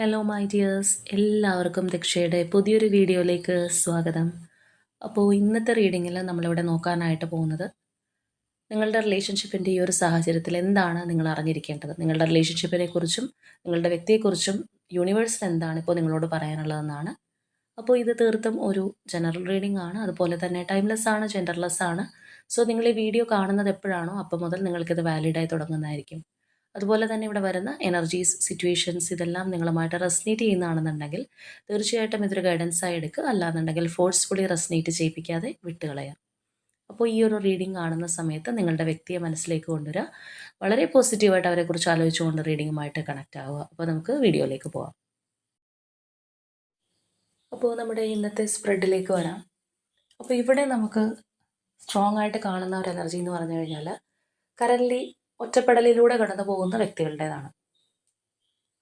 Hello my dears എല്ലാവർക്കും ദക്ഷയുടെ പുതിയൊരു വീഡിയോയിലേക്ക് സ്വാഗതം. അപ്പോൾ ഇന്നത്തെ റീഡിങ്ങിൽ നമ്മളിവിടെ നോക്കാനായിട്ട് പോകുന്നത് നിങ്ങളുടെ റിലേഷൻഷിപ്പിന്റെ ഈ ഒരു സാഹചര്യത്തിൽ എന്താണ് നിങ്ങൾ അറിഞ്ഞിരിക്കേണ്ടത്? നിങ്ങളുടെ റിലേഷൻഷിപ്പിനെ കുറിച്ചും നിങ്ങളുടെ വ്യക്തിയെക്കുറിച്ചും യൂണിവേഴ്സിന് എന്താണ് ഇപ്പോൾ നിങ്ങളോട് പറയാനുള്ളതെന്നാണ്. അപ്പോൾ ഇത് തീർത്തും ഒരു ജനറൽ റീഡിംഗ് ആണ്. അതുപോലെ തന്നെ ടൈംലെസ് ആണ് ജെൻഡർലെസ് ആണ്. സോ നിങ്ങൾ ഈ വീഡിയോ കാണുന്നത് എപ്പോഴാണോ അപ്പോൾ മുതൽ നിങ്ങൾക്കിത് വാലിഡായി തുടങ്ങുന്നതായിരിക്കും. അതുപോലെ തന്നെ ഇവിടെ വരുന്ന എനർജീസ് സിറ്റുവേഷൻസ് ഇതെല്ലാം നിങ്ങളുമായിട്ട് റെസ്നേറ്റ് ചെയ്യുന്നതാണെന്നുണ്ടെങ്കിൽ തീർച്ചയായിട്ടും ഇതൊരു ഗൈഡൻസ് ആയി എടുക്കുക. അല്ലാന്നുണ്ടെങ്കിൽ ഫോഴ്സ്ഫുള്ളി റെസ്നേറ്റ് ചെയ്യിപ്പിക്കാതെ വിട്ടുകളയുക. അപ്പോൾ ഈ ഒരു റീഡിംഗ് കാണുന്ന സമയത്ത് നിങ്ങളുടെ വ്യക്തിയെ മനസ്സിലേക്ക് കൊണ്ടുവരിക. വളരെ പോസിറ്റീവായിട്ട് അവരെക്കുറിച്ച് ആലോചിച്ചുകൊണ്ട് റീഡിങ്ങുമായിട്ട് കണക്റ്റ് ആവുക. അപ്പോൾ നമുക്ക് വീഡിയോയിലേക്ക് പോവാം. അപ്പോൾ നമ്മുടെ ഇന്നത്തെ സ്പ്രെഡിലേക്ക് വരാം. അപ്പോൾ ഇവിടെ നമുക്ക് സ്ട്രോങ് ആയിട്ട് കാണുന്ന ഒരു എനർജി എന്ന് പറഞ്ഞു കഴിഞ്ഞാൽ കറൻലി ഒറ്റപ്പെടലിലൂടെ കടന്നു പോകുന്ന വ്യക്തികളുടേതാണ്.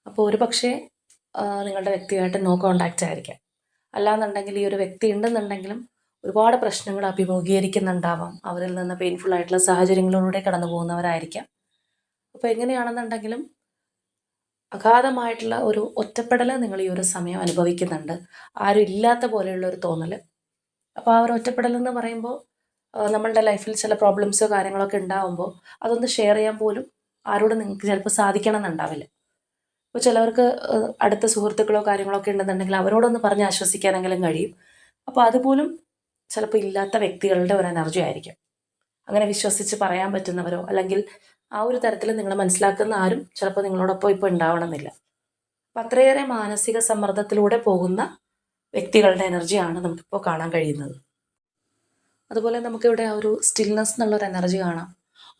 അപ്പോൾ ഒരു പക്ഷേ നിങ്ങളുടെ വ്യക്തിയായിട്ട് നോ കോണ്ടാക്റ്റ് ആയിരിക്കാം. അല്ലാന്നുണ്ടെങ്കിൽ ഈ ഒരു വ്യക്തി ഉണ്ടെന്നുണ്ടെങ്കിലും ഒരുപാട് പ്രശ്നങ്ങൾ അഭിമുഖീകരിക്കുന്നുണ്ടാവാം. അവരിൽ നിന്ന് പെയിൻഫുൾ ആയിട്ടുള്ള സാഹചര്യങ്ങളിലൂടെ കടന്നു പോകുന്നവരായിരിക്കാം. അപ്പോൾ എങ്ങനെയാണെന്നുണ്ടെങ്കിലും അഗാധമായിട്ടുള്ള ഒരു ഒറ്റപ്പെടൽ നിങ്ങൾ ഈ ഒരു സമയം അനുഭവിക്കുന്നുണ്ട്. ആരും ഇല്ലാത്ത പോലെയുള്ള ഒരു തോന്നൽ അപ്പോൾ ആ ഒരു ഒറ്റപ്പെടൽ എന്ന് പറയുമ്പോൾ നമ്മളുടെ ലൈഫിൽ ചില പ്രോബ്ലംസോ കാര്യങ്ങളൊക്കെ ഉണ്ടാവുമ്പോൾ അതൊന്ന് ഷെയർ ചെയ്യാൻ പോലും ആരോടും നിങ്ങൾക്ക് ചിലപ്പോൾ സാധിക്കണം എന്നുണ്ടാവില്ല ഇപ്പോൾ ചിലവർക്ക് അടുത്ത സുഹൃത്തുക്കളോ കാര്യങ്ങളോ ഒക്കെ ഉണ്ടെന്നുണ്ടെങ്കിൽ അവരോടൊന്ന് പറഞ്ഞ് ആശ്വസിക്കാനെങ്കിലും കഴിയും. അപ്പോൾ അതുപോലും ചിലപ്പോൾ ഇല്ലാത്ത വ്യക്തികളുടെ ഒരു എനർജി ആയിരിക്കും. അങ്ങനെ വിശ്വസിച്ച് പറയാൻ പറ്റുന്നവരോ അല്ലെങ്കിൽ ആ ഒരു തരത്തിൽ നിങ്ങളെ മനസ്സിലാക്കുന്ന ആരും ചിലപ്പോൾ നിങ്ങളോടൊപ്പം ഇപ്പോൾ ഉണ്ടാവണമെന്നില്ല. അപ്പം അത്രയേറെ മാനസിക സമ്മർദ്ദത്തിലൂടെ പോകുന്ന വ്യക്തികളുടെ എനർജിയാണ് നമുക്കിപ്പോൾ കാണാൻ കഴിയുന്നത്. അതുപോലെ നമുക്കിവിടെ ആ ഒരു സ്റ്റിൽനെസ് എന്നുള്ളൊരു എനർജി കാണാം.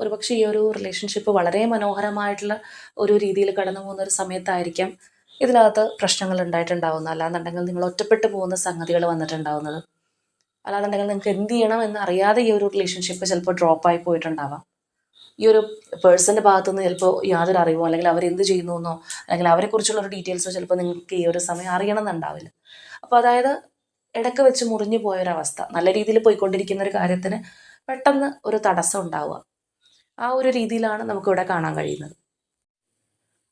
ഒരുപക്ഷെ ഈ ഒരു റിലേഷൻഷിപ്പ് വളരെ മനോഹരമായിട്ടുള്ള ഒരു രീതിയിൽ കടന്നു പോകുന്ന ഒരു സമയത്തായിരിക്കാം ഇതിനകത്ത് പ്രശ്നങ്ങൾ ഉണ്ടായിട്ടുണ്ടാവുന്നത്. അല്ലാന്നുണ്ടെങ്കിൽ നിങ്ങൾ ഒറ്റപ്പെട്ടു പോകുന്ന സംഗതികൾ വന്നിട്ടുണ്ടാവുന്നത്. അല്ലാന്നുണ്ടെങ്കിൽ നിങ്ങൾക്ക് എന്ത് ചെയ്യണം എന്ന് അറിയാതെ ഈ ഒരു റിലേഷൻഷിപ്പ് ചിലപ്പോൾ ഡ്രോപ്പായി പോയിട്ടുണ്ടാവാം. ഈ ഒരു പേഴ്സന്റെ ഭാഗത്തുനിന്ന് ചിലപ്പോൾ യാതൊരു അറിവോ അല്ലെങ്കിൽ അവർ എന്ത് ചെയ്യുന്നു എന്നോ അല്ലെങ്കിൽ അവരെക്കുറിച്ചുള്ള ഒരു ഡീറ്റെയിൽസോ ചിലപ്പോൾ നിങ്ങൾക്ക് ഈ ഒരു സമയം അറിയണം എന്നുണ്ടാവില്ല. അപ്പോൾ അതായത് ഇടയ്ക്ക് വെച്ച് മുറിഞ്ഞു പോയൊരവസ്ഥ. നല്ല രീതിയിൽ പോയിക്കൊണ്ടിരിക്കുന്ന ഒരു കാര്യത്തിന് പെട്ടെന്ന് ഒരു തടസ്സം ഉണ്ടാവുക. ആ ഒരു രീതിയിലാണ് നമുക്കിവിടെ കാണാൻ കഴിയുന്നത്.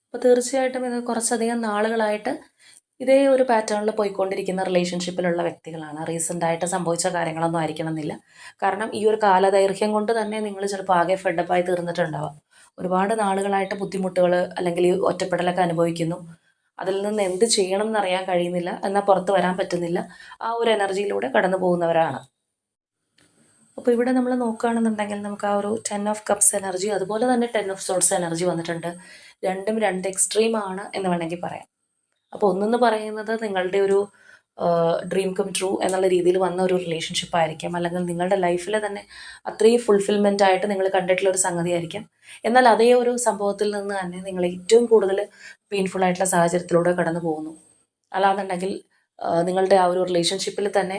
അപ്പോൾ തീർച്ചയായിട്ടും ഇത് കുറച്ചധികം നാളുകളായിട്ട് ഇതേ ഒരു പാറ്റേണിൽ പോയിക്കൊണ്ടിരിക്കുന്ന റിലേഷൻഷിപ്പിലുള്ള വ്യക്തികളാണ്. റീസെന്റായിട്ട് സംഭവിച്ച കാര്യങ്ങളൊന്നും ആയിരിക്കണം എന്നില്ല കാരണം ഈ ഒരു കാലദൈർഘ്യം കൊണ്ട് തന്നെ നിങ്ങൾ ചിലപ്പോൾ ആകെ ഫെഡപ്പായി തീർന്നിട്ടുണ്ടാവാം. ഒരുപാട് നാളുകളായിട്ട് ബുദ്ധിമുട്ടുകൾ അല്ലെങ്കിൽ ഒറ്റപ്പെടലൊക്കെ അനുഭവിക്കുന്നു. അതിൽ നിന്ന് എന്ത് ചെയ്യണം എന്നറിയാൻ കഴിയുന്നില്ല എന്നാൽ പുറത്ത് വരാൻ പറ്റുന്നില്ല. ആ ഒരു എനർജിയിലൂടെ കടന്നു പോകുന്നവരാണ്. അപ്പോൾ ഇവിടെ നമ്മൾ നോക്കുകയാണെന്നുണ്ടെങ്കിൽ നമുക്ക് ആ ഒരു ടെൻ ഓഫ് കപ്സ് എനർജി അതുപോലെ തന്നെ ടെൻ ഓഫ് സോട്സ് എനർജി വന്നിട്ടുണ്ട്. രണ്ടും രണ്ട് എക്സ്ട്രീം ആണ് എന്ന് വേണമെങ്കിൽ പറയാം. അപ്പോൾ ഒന്നെന്ന് പറയുന്നത് നിങ്ങളുടെ ഒരു ഡ്രീം കം ട്രൂ എന്നുള്ള രീതിയിൽ വന്ന ഒരു റിലേഷൻഷിപ്പ് ആയിരിക്കാം. അല്ലെങ്കിൽ നിങ്ങളുടെ ലൈഫിൽ തന്നെ അത്രയും ഫുൾഫിൽമെന്റ് ആയിട്ട് നിങ്ങൾ കണ്ടിട്ടുള്ള ഒരു സംഗതി ആയിരിക്കാം. എന്നാൽ അതേ ഒരു സംഭവത്തിൽ നിന്ന് തന്നെ നിങ്ങൾ ഏറ്റവും കൂടുതൽ പെയിൻഫുൾ ആയിട്ടുള്ള സാഹചര്യത്തിലൂടെ കടന്നു പോകുന്നു. അല്ലാന്നുണ്ടെങ്കിൽ നിങ്ങളുടെ ആ ഒരു റിലേഷൻഷിപ്പിൽ തന്നെ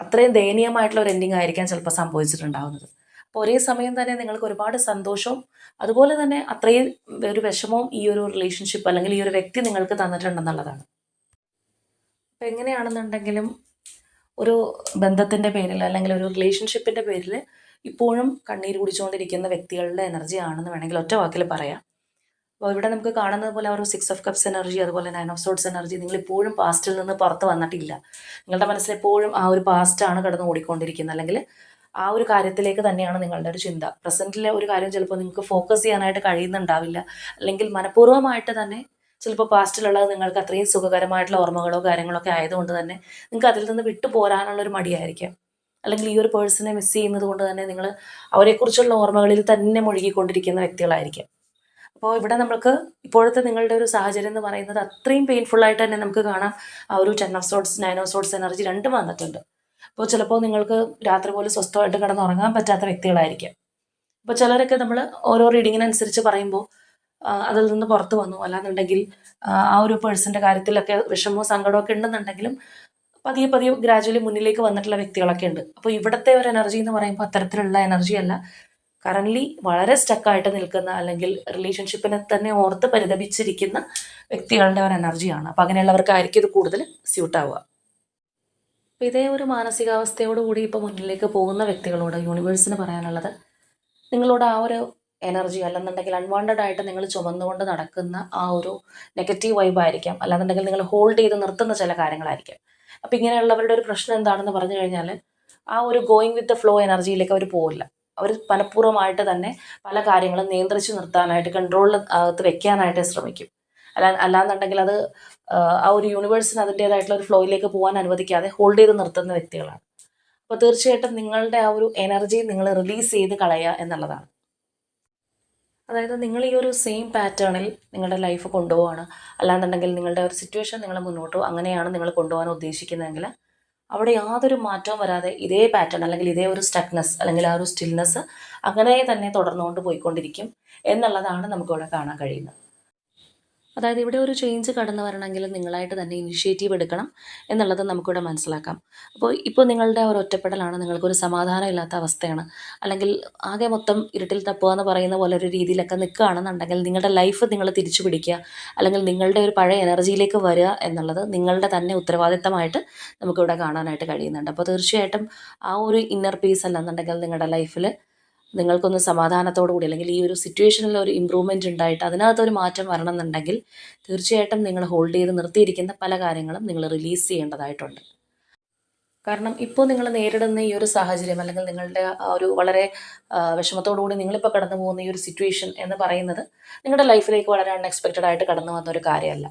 അത്രയും ദയനീയമായിട്ടുള്ള ഒരു എൻഡിങ് ആയിരിക്കാം ചിലപ്പോൾ സംഭവിച്ചിട്ടുണ്ടാകുന്നത് അപ്പോൾ ഒരേ സമയം തന്നെ നിങ്ങൾക്ക് ഒരുപാട് സന്തോഷവും അതുപോലെ തന്നെ അത്രയും ഒരു വിഷമവും ഈ ഒരു റിലേഷൻഷിപ്പ് അല്ലെങ്കിൽ ഈ ഒരു വ്യക്തി നിങ്ങൾക്ക് തന്നിട്ടുണ്ടെന്നുള്ളതാണ്. അപ്പോൾ എങ്ങനെയാണെന്നുണ്ടെങ്കിലും ഒരു ബന്ധത്തിന്റെ പേരിൽ അല്ലെങ്കിൽ ഒരു റിലേഷൻഷിപ്പിന്റെ പേരിൽ ഇപ്പോഴും കണ്ണീര് കുടിച്ചുകൊണ്ടിരിക്കുന്ന വ്യക്തികളുടെ എനർജി ആണെന്ന് വേണമെങ്കിൽ ഒറ്റ വാക്കിൽ പറയാം. അപ്പോൾ ഇവിടെ നമുക്ക് കാണുന്നത് പോലെ ഒരു സിക്സ് ഓഫ് കപ്സ് എനർജി അതുപോലെ നയൻ ഓഫ് സോട്സ് എനർജി നിങ്ങൾ ഇപ്പോഴും പാസ്റ്റിൽ നിന്ന് പുറത്ത് വന്നിട്ടില്ല. നിങ്ങളുടെ മനസ്സിൽ എപ്പോഴും ആ ഒരു പാസ്റ്റാണ് കടന്ന് ഓടിക്കൊണ്ടിരിക്കുന്നത്. അല്ലെങ്കിൽ ആ ഒരു കാര്യത്തിലേക്ക് തന്നെയാണ് നിങ്ങളുടെ ഒരു ചിന്ത. പ്രസന്റിലെ ഒരു കാര്യം ചിലപ്പോൾ നിങ്ങൾക്ക് ഫോക്കസ് ചെയ്യാനായിട്ട് കഴിയുന്നുണ്ടാവില്ല. അല്ലെങ്കിൽ മനഃപൂർവമായിട്ട് തന്നെ ചിലപ്പോൾ പാസ്റ്റിലുള്ളത് നിങ്ങൾക്ക് അത്രയും സുഖകരമായിട്ടുള്ള ഓർമ്മകളോ കാര്യങ്ങളോ ഒക്കെ ആയതുകൊണ്ട് തന്നെ നിങ്ങൾക്ക് അതിൽ നിന്ന് വിട്ടു പോരാനുള്ള ഒരു മടിയായിരിക്കാം. അല്ലെങ്കിൽ ഈ ഒരു പേഴ്സണെ മിസ് ചെയ്യുന്നത് കൊണ്ട് തന്നെ നിങ്ങൾ അവരെക്കുറിച്ചുള്ള ഓർമ്മകളിൽ തന്നെ മുഴുകിക്കൊണ്ടിരിക്കുന്ന വ്യക്തികളായിരിക്കാം. അപ്പോൾ ഇവിടെ നമുക്ക് ഇപ്പോഴത്തെ നിങ്ങളുടെ ഒരു സാഹചര്യം എന്ന് പറയുന്നത് അത്രയും പെയിൻഫുൾ ആയിട്ട് തന്നെ നമുക്ക് കാണാം. ആ ഒരു ten of swords nine of swords energy രണ്ടും വന്നിട്ടുണ്ട്. അപ്പോൾ ചിലപ്പോൾ നിങ്ങൾക്ക് രാത്രി പോലും സ്വസ്ഥമായിട്ട് കിടന്ന് ഉറങ്ങാൻ പറ്റാത്ത വ്യക്തികളായിരിക്കാം. അപ്പോൾ ചിലരൊക്കെ നമ്മൾ ഓരോ റീഡിങ്ങിനനുസരിച്ച് പറയുമ്പോൾ അതിൽ നിന്ന് പുറത്തു വന്നു. അല്ലാന്നുണ്ടെങ്കിൽ ആ ഒരു പേഴ്സന്റെ കാര്യത്തിലൊക്കെ വിഷമവും സങ്കടമൊക്കെ ഉണ്ടെന്നുണ്ടെങ്കിലും പതിയെ പതിയെ ഗ്രാജുവലി മുന്നിലേക്ക് വന്നിട്ടുള്ള വ്യക്തികളൊക്കെ ഉണ്ട്. അപ്പോൾ ഇവിടുത്തെ ഒരു എനർജി എന്ന് പറയുമ്പോൾ അത്തരത്തിലുള്ള എനർജി അല്ല. കറന്റ്ലി വളരെ സ്റ്റക്കായിട്ട് നിൽക്കുന്ന അല്ലെങ്കിൽ റിലേഷൻഷിപ്പിനെ തന്നെ ഓർത്ത് പരിതപിച്ചിരിക്കുന്ന വ്യക്തികളുടെ ഒരു എനർജിയാണ്. അപ്പോൾ അങ്ങനെയുള്ളവർക്കായിരിക്കും ഇത് കൂടുതൽ സ്യൂട്ട് ആവുക. അപ്പോൾ ഇതേ ഒരു മാനസികാവസ്ഥയോടുകൂടി ഇപ്പോൾ മുന്നിലേക്ക് പോകുന്ന വ്യക്തികളോട് യൂണിവേഴ്സിന് പറയാനുള്ളത് നിങ്ങളോട് ആ ഒരു എനർജി അല്ലെന്നുണ്ടെങ്കിൽ അൺവാണ്ടഡ് ആയിട്ട് നിങ്ങൾ ചുമന്നുകൊണ്ട് നടക്കുന്ന ആ ഒരു നെഗറ്റീവ് വൈബ് ആയിരിക്കാം. അല്ലാന്നുണ്ടെങ്കിൽ നിങ്ങൾ ഹോൾഡ് ചെയ്ത് നിർത്തുന്ന ചില കാര്യങ്ങളായിരിക്കാം. അപ്പം ഇങ്ങനെയുള്ളവരുടെ ഒരു പ്രശ്നം എന്താണെന്ന് പറഞ്ഞു കഴിഞ്ഞാൽ ആ ഒരു ഗോയിങ് വിത്ത് ദ ഫ്ലോ എനർജിയിലേക്ക് അവർ പോകില്ല അവർ മനഃപൂർവമായിട്ട് തന്നെ പല കാര്യങ്ങളും നിയന്ത്രിച്ച് നിർത്താനായിട്ട് കൺട്രോളിൽ അകത്ത് വെക്കാനായിട്ട് ശ്രമിക്കും. അല്ല അല്ലാന്നുണ്ടെങ്കിൽ അത് ആ ഒരു യൂണിവേഴ്സിന് അതിന്റേതായിട്ടുള്ള ഒരു ഫ്ലോയിലേക്ക് പോകാൻ അനുവദിക്കാതെ ഹോൾഡ് ചെയ്ത് നിർത്തുന്ന വ്യക്തികളാണ്. അപ്പോൾ തീർച്ചയായിട്ടും നിങ്ങളുടെ ആ ഒരു എനർജി നിങ്ങൾ റിലീസ് ചെയ്ത് കളയുക എന്നുള്ളതാണ്. അതായത് നിങ്ങൾ ഈ ഒരു സെയിം പാറ്റേണിൽ നിങ്ങളുടെ ലൈഫ് കൊണ്ടുപോവാണ്. അല്ലാണ്ടെങ്കിൽ നിങ്ങളുടെ ഒരു സിറ്റുവേഷൻ നിങ്ങൾ മുന്നോട്ട് അങ്ങനെയാണ് നിങ്ങൾ കൊണ്ടുപോകാൻ ഉദ്ദേശിക്കുന്നതെങ്കിൽ അവിടെ യാതൊരു മാറ്റവും വരാതെ ഇതേ പാറ്റേൺ അല്ലെങ്കിൽ ഇതേ ഒരു സ്റ്റക്നെസ് അല്ലെങ്കിൽ ആ ഒരു സ്റ്റിൽനെസ് അങ്ങനെ തന്നെ തുടർന്നുകൊണ്ട് പോയിക്കൊണ്ടിരിക്കും എന്നുള്ളതാണ് നമുക്കിവിടെ കാണാൻ കഴിയുന്നത്. അതായത് ഇവിടെ ഒരു ചേഞ്ച് കടന്നു വരണമെങ്കിൽ നിങ്ങളായിട്ട് തന്നെ ഇനിഷ്യേറ്റീവ് എടുക്കണം എന്നുള്ളത് നമുക്കിവിടെ മനസ്സിലാക്കാം. അപ്പോൾ ഇപ്പോൾ നിങ്ങളുടെ ഒരു ഒറ്റപ്പെടലാണ് നിങ്ങൾക്കൊരു സമാധാനം ഇല്ലാത്ത അവസ്ഥയാണ്. അല്ലെങ്കിൽ ആകെ മൊത്തം ഇരുട്ടിൽ തപ്പുക എന്ന് പറയുന്ന പോലെ ഒരു രീതിയിലൊക്കെ നിൽക്കുകയാണെന്നുണ്ടെങ്കിൽ നിങ്ങളുടെ ലൈഫ് നിങ്ങൾ തിരിച്ചു പിടിക്കുക. അല്ലെങ്കിൽ നിങ്ങളുടെ ഒരു പഴയ എനർജിയിലേക്ക് വരിക എന്നുള്ളത് നിങ്ങളുടെ തന്നെ ഉത്തരവാദിത്തമായിട്ട് നമുക്കിവിടെ കാണാനായിട്ട് കഴിയുന്നുണ്ട്. അപ്പോൾ തീർച്ചയായിട്ടും ആ ഒരു ഇന്നർ പീസ് അല്ലെന്നുണ്ടെങ്കിൽ നിങ്ങളുടെ ലൈഫിൽ നിങ്ങൾക്കൊന്ന് സമാധാനത്തോടു കൂടി അല്ലെങ്കിൽ ഈ ഒരു സിറ്റുവേഷനിൽ ഒരു ഇമ്പ്രൂവ്മെന്റ് ഉണ്ടായിട്ട് അതിനകത്തൊരു മാറ്റം വരണം എന്നുണ്ടെങ്കിൽ തീർച്ചയായിട്ടും നിങ്ങൾ ഹോൾഡ് ചെയ്ത് നിർത്തിയിരിക്കുന്ന പല കാര്യങ്ങളും നിങ്ങൾ റിലീസ് ചെയ്യേണ്ടതായിട്ടുണ്ട്. കാരണം ഇപ്പോൾ നിങ്ങൾ നേരിടുന്ന ഈ ഒരു സാഹചര്യം അല്ലെങ്കിൽ നിങ്ങളുടെ ഒരു വളരെ വിഷമത്തോടുകൂടി വിഷമത്തോടു കൂടി നിങ്ങളിപ്പോൾ കടന്നു പോകുന്ന ഈ ഒരു സിറ്റുവേഷൻ എന്ന് പറയുന്നത് നിങ്ങളുടെ ലൈഫിലേക്ക് വളരെ അൺഎക്സ്പെക്റ്റഡ് ആയിട്ട് കടന്നു വന്ന ഒരു കാര്യമല്ല.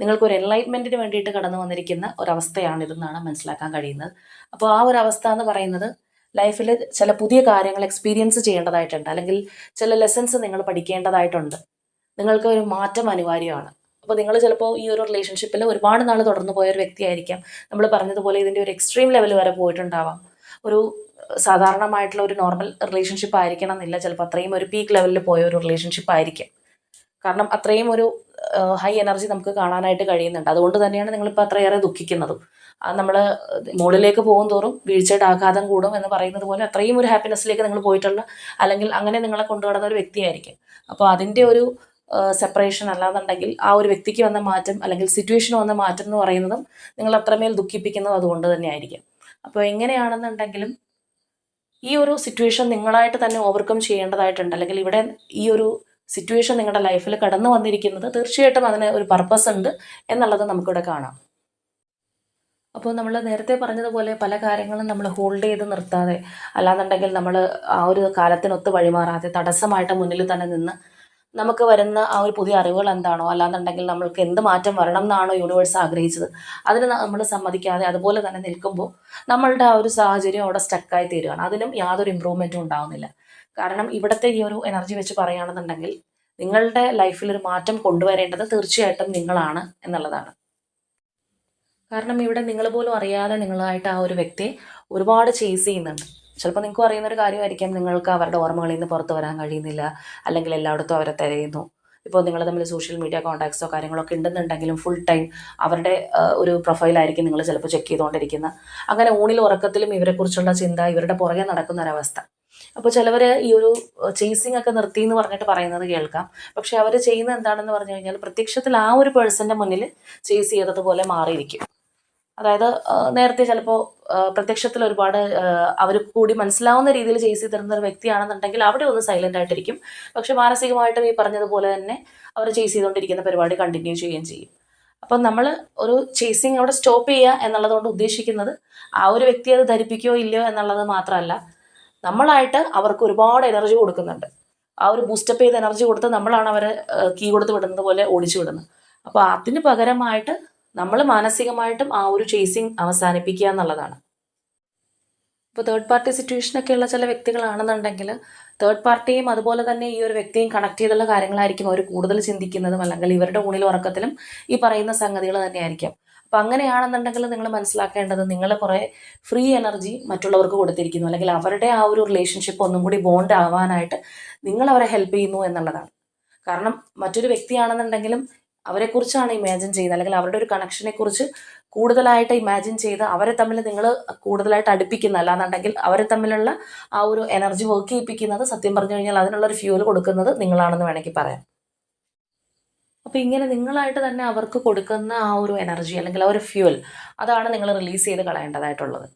നിങ്ങൾക്ക് ഒരു എൻലൈറ്റ്മെന്റിന് വേണ്ടിയിട്ട് കടന്നു വന്നിരിക്കുന്ന ഒരവസ്ഥയാണിതെന്നാണ് മനസ്സിലാക്കാൻ കഴിയുന്നത്. അപ്പോൾ ആ ഒരു അവസ്ഥ എന്ന് പറയുന്നത് ലൈഫിൽ ചില പുതിയ കാര്യങ്ങൾ എക്സ്പീരിയൻസ് ചെയ്യേണ്ടതായിട്ടുണ്ട്. അല്ലെങ്കിൽ ചില ലെസൺസ് നിങ്ങൾ പഠിക്കേണ്ടതായിട്ടുണ്ട്. നിങ്ങൾക്ക് ഒരു മാറ്റം അനിവാര്യമാണ്. അപ്പോൾ നിങ്ങൾ ചിലപ്പോൾ ഈ ഒരു റിലേഷൻഷിപ്പിൽ ഒരുപാട് നാൾ തുടർന്നു പോയ ഒരു വ്യക്തിയായിരിക്കാം. നമ്മൾ പറഞ്ഞതുപോലെ ഇതിന്റെ ഒരു എക്സ്ട്രീം ലെവൽ വരെ പോയിട്ടുണ്ടാവാം. ഒരു സാധാരണമായിട്ടുള്ള ഒരു നോർമൽ റിലേഷൻഷിപ്പ് ആയിരിക്കണം എന്നില്ല ചിലപ്പോൾ അത്രയും ഒരു പീക്ക് ലെവലിൽ പോയ ഒരു റിലേഷൻഷിപ്പ് ആയിരിക്കാം. കാരണം അത്രയും ഒരു ഹൈ എനർജി നമുക്ക് കാണാനായിട്ട് കഴിയുന്നുണ്ട്. അതുകൊണ്ട് തന്നെയാണ് നിങ്ങളിപ്പോൾ അത്രയേറെ ദുഃഖിക്കുന്നതും. നമ്മൾ മുകളിലേക്ക് പോകും തോറും വീഴ്ചയുടെ ആഘാതം കൂടും എന്ന് പറയുന്നത് പോലെ അത്രയും ഒരു ഹാപ്പിനെസ്സിലേക്ക് നിങ്ങൾ പോയിട്ടുള്ള അല്ലെങ്കിൽ അങ്ങനെ നിങ്ങളെ കൊണ്ടുപോകുന്ന ഒരു വ്യക്തിയായിരിക്കും. അപ്പോൾ അതിന്റെ ഒരു സെപ്പറേഷൻ അല്ലാന്നുണ്ടെങ്കിൽ ആ ഒരു വ്യക്തിക്ക് വന്ന മാറ്റം അല്ലെങ്കിൽ സിറ്റുവേഷൻ വന്ന മാറ്റം എന്ന് പറയുന്നതും നിങ്ങൾ അത്രമേൽ ദുഃഖിപ്പിക്കുന്നതും അതുകൊണ്ട് തന്നെയായിരിക്കും. അപ്പോൾ എങ്ങനെയാണെന്നുണ്ടെങ്കിലും ഈ ഒരു സിറ്റുവേഷൻ നിങ്ങളായിട്ട് തന്നെ ഓവർകം ചെയ്യേണ്ടതായിട്ടുണ്ട്. അല്ലെങ്കിൽ ഇവിടെ ഈ ഒരു സിറ്റുവേഷൻ നിങ്ങളുടെ ലൈഫിൽ കടന്നു വന്നിരിക്കുന്നത് തീർച്ചയായിട്ടും അതിന് ഒരു പർപ്പസ് ഉണ്ട് എന്നുള്ളത് നമുക്കിവിടെ കാണാം. അപ്പോൾ നമ്മൾ നേരത്തെ പറഞ്ഞതുപോലെ പല കാര്യങ്ങളും നമ്മൾ ഹോൾഡ് ചെയ്ത് നിർത്താതെ അല്ലാന്നുണ്ടെങ്കിൽ നമ്മൾ ആ ഒരു കാലത്തിനൊത്ത് വഴിമാറാതെ തടസ്സമായിട്ട് മുന്നിൽ തന്നെ നിന്ന് നമുക്ക് വരുന്ന ആ ഒരു പുതിയ അറിവുകൾ എന്താണോ അല്ലാന്നുണ്ടെങ്കിൽ നമ്മൾക്ക് എന്ത് മാറ്റം വരണം എന്നാണോ യൂണിവേഴ്സ് ആഗ്രഹിച്ചത് അതിന് നമ്മൾ സമ്മതിക്കാതെ അതുപോലെ തന്നെ നിൽക്കുമ്പോൾ നമ്മളുടെ ആ ഒരു സാഹചര്യം അവിടെ സ്റ്റക്കായി തീരുകയാണ്. അതിനും യാതൊരു ഇമ്പ്രൂവ്മെന്റും ഉണ്ടാവുന്നില്ല. കാരണം ഇവിടുത്തെ ഈ ഒരു എനർജി വെച്ച് പറയുകയാണെന്നുണ്ടെങ്കിൽ നിങ്ങളുടെ ലൈഫിൽ ഒരു മാറ്റം കൊണ്ടുവരേണ്ടത് തീർച്ചയായിട്ടും നിങ്ങളാണ് എന്നുള്ളതാണ്. കാരണം ഇവിടെ നിങ്ങൾ പോലും അറിയാതെ നിങ്ങളായിട്ട് ആ ഒരു വ്യക്തിയെ ഒരുപാട് ചേസ് ചെയ്യുന്നുണ്ട്. ചിലപ്പോൾ നിങ്ങൾക്ക് അറിയുന്ന ഒരു കാര്യമായിരിക്കാം. നിങ്ങൾക്ക് അവരുടെ ഓർമ്മകളിൽ നിന്ന് പുറത്ത് വരാൻ കഴിയുന്നില്ല. അല്ലെങ്കിൽ എല്ലായിടത്തും അവരെ തിരയുന്നു. ഇപ്പോൾ നിങ്ങൾ തമ്മിൽ സോഷ്യൽ മീഡിയ കോൺടാക്ട്സോ കാര്യങ്ങളൊക്കെ ഉണ്ടെന്നുണ്ടെങ്കിലും ഫുൾ ടൈം അവരുടെ ഒരു പ്രൊഫൈലായിരിക്കും നിങ്ങൾ ചിലപ്പോൾ ചെക്ക് ചെയ്തുകൊണ്ടിരിക്കുന്നത് അങ്ങനെ ഊണിൽ ഉറക്കത്തിലും ഇവരെക്കുറിച്ചുള്ള ചിന്ത ഇവരുടെ പുറകെ നടക്കുന്ന ഒരവസ്ഥ അപ്പോൾ ചിലവർ ഈ ഒരു ചേസിങ് ഒക്കെ നിർത്തി എന്ന് പറഞ്ഞിട്ട് പറയുന്നത് കേൾക്കാം. പക്ഷെ അവർ ചെയ്യുന്ന എന്താണെന്ന് പറഞ്ഞു കഴിഞ്ഞാൽ പ്രത്യക്ഷത്തിൽ ആ ഒരു പേഴ്സന്റെ മുന്നിൽ ചേസ് ചെയ്തതുപോലെ മാറിയിരിക്കും. അതായത് നേരത്തെ ചിലപ്പോൾ പ്രത്യക്ഷത്തിൽ ഒരുപാട് അവർ കൂടി മനസ്സിലാവുന്ന രീതിയിൽ ചെയ്സ് തരുന്ന ഒരു വ്യക്തിയാണെന്നുണ്ടെങ്കിൽ അവിടെ ഒന്ന് സൈലന്റ് ആയിട്ടിരിക്കും. പക്ഷെ മാനസികമായിട്ടും ഈ പറഞ്ഞതുപോലെ തന്നെ അവർ ചേസ് ചെയ്തുകൊണ്ടിരിക്കുന്ന പരിപാടി കണ്ടിന്യൂ ചെയ്യുകയും ചെയ്യും. അപ്പം നമ്മൾ ഒരു ചേസിങ് അവിടെ സ്റ്റോപ്പ് ചെയ്യുക എന്നുള്ളതുകൊണ്ട് ഉദ്ദേശിക്കുന്നത് ആ ഒരു വ്യക്തി അത് ധരിപ്പിക്കുകയോ ഇല്ലയോ എന്നുള്ളത് മാത്രമല്ല നമ്മളായിട്ട് അവർക്ക് ഒരുപാട് എനർജി കൊടുക്കുന്നുണ്ട്. ആ ഒരു ബൂസ്റ്റപ്പ് ചെയ്ത് എനർജി കൊടുത്ത് നമ്മളാണ് അവരെ കീ കൊടുത്ത് വിടുന്നത് പോലെ ഓടിച്ചു വിടുന്നത്. അപ്പോൾ അതിന് പകരമായിട്ട് നമ്മൾ മാനസികമായിട്ടും ആ ഒരു ചേസിങ് അവസാനിപ്പിക്കുക എന്നുള്ളതാണ്. ഇപ്പോൾ തേർഡ് പാർട്ടി സിറ്റുവേഷനൊക്കെ ഉള്ള ചില വ്യക്തികളാണെന്നുണ്ടെങ്കിൽ തേർഡ് പാർട്ടിയും അതുപോലെ തന്നെ ഈ ഒരു വ്യക്തിയും കണക്ട് ചെയ്തുള്ള കാര്യങ്ങളായിരിക്കും അവർ കൂടുതൽ ചിന്തിക്കുന്നതും അല്ലെങ്കിൽ ഇവരുടെ ഊണിൽ ഉറക്കത്തിലും ഈ പറയുന്ന സംഗതികൾ തന്നെയായിരിക്കാം. അപ്പം അങ്ങനെയാണെന്നുണ്ടെങ്കിൽ നിങ്ങൾ മനസ്സിലാക്കേണ്ടത് നിങ്ങൾ കുറേ ഫ്രീ എനർജി മറ്റുള്ളവർക്ക് കൊടുത്തിരിക്കുന്നു. അല്ലെങ്കിൽ അവരുടെ ആ ഒരു റിലേഷൻഷിപ്പ് ഒന്നും കൂടി ബോണ്ട് ആവാനായിട്ട് നിങ്ങൾ അവരെ ഹെൽപ്പ് ചെയ്യുന്നു എന്നുള്ളതാണ്. കാരണം മറ്റൊരു വ്യക്തിയാണെന്നുണ്ടെങ്കിലും അവരെക്കുറിച്ചാണ് ഇമാജിൻ ചെയ്യുന്നത്. അല്ലെങ്കിൽ അവരുടെ ഒരു കണക്ഷനെ കുറിച്ച് കൂടുതലായിട്ട് ഇമാജിൻ ചെയ്ത് അവരെ തമ്മിൽ നിങ്ങൾ കൂടുതലായിട്ട് അടുപ്പിക്കുന്ന അല്ലാന്നുണ്ടെങ്കിൽ അവരെ തമ്മിലുള്ള ആ ഒരു എനർജി വർക്ക് ചെയ്യിപ്പിക്കുന്നത് സത്യം പറഞ്ഞു കഴിഞ്ഞാൽ അതിനുള്ള ഒരു ഫ്യൂൽ കൊടുക്കുന്നത് നിങ്ങളാണെന്ന് വേണമെങ്കിൽ പറയാം. അപ്പോൾ ഇങ്ങനെ നിങ്ങളായിട്ട് തന്നെ അവർക്ക് കൊടുക്കുന്ന ആ ഒരു എനർജി അല്ലെങ്കിൽ ആ ഒരു ഫ്യൂൽ അതാണ് നിങ്ങൾ റിലീസ് ചെയ്ത് കളയേണ്ടതായിട്ടുള്ളത്.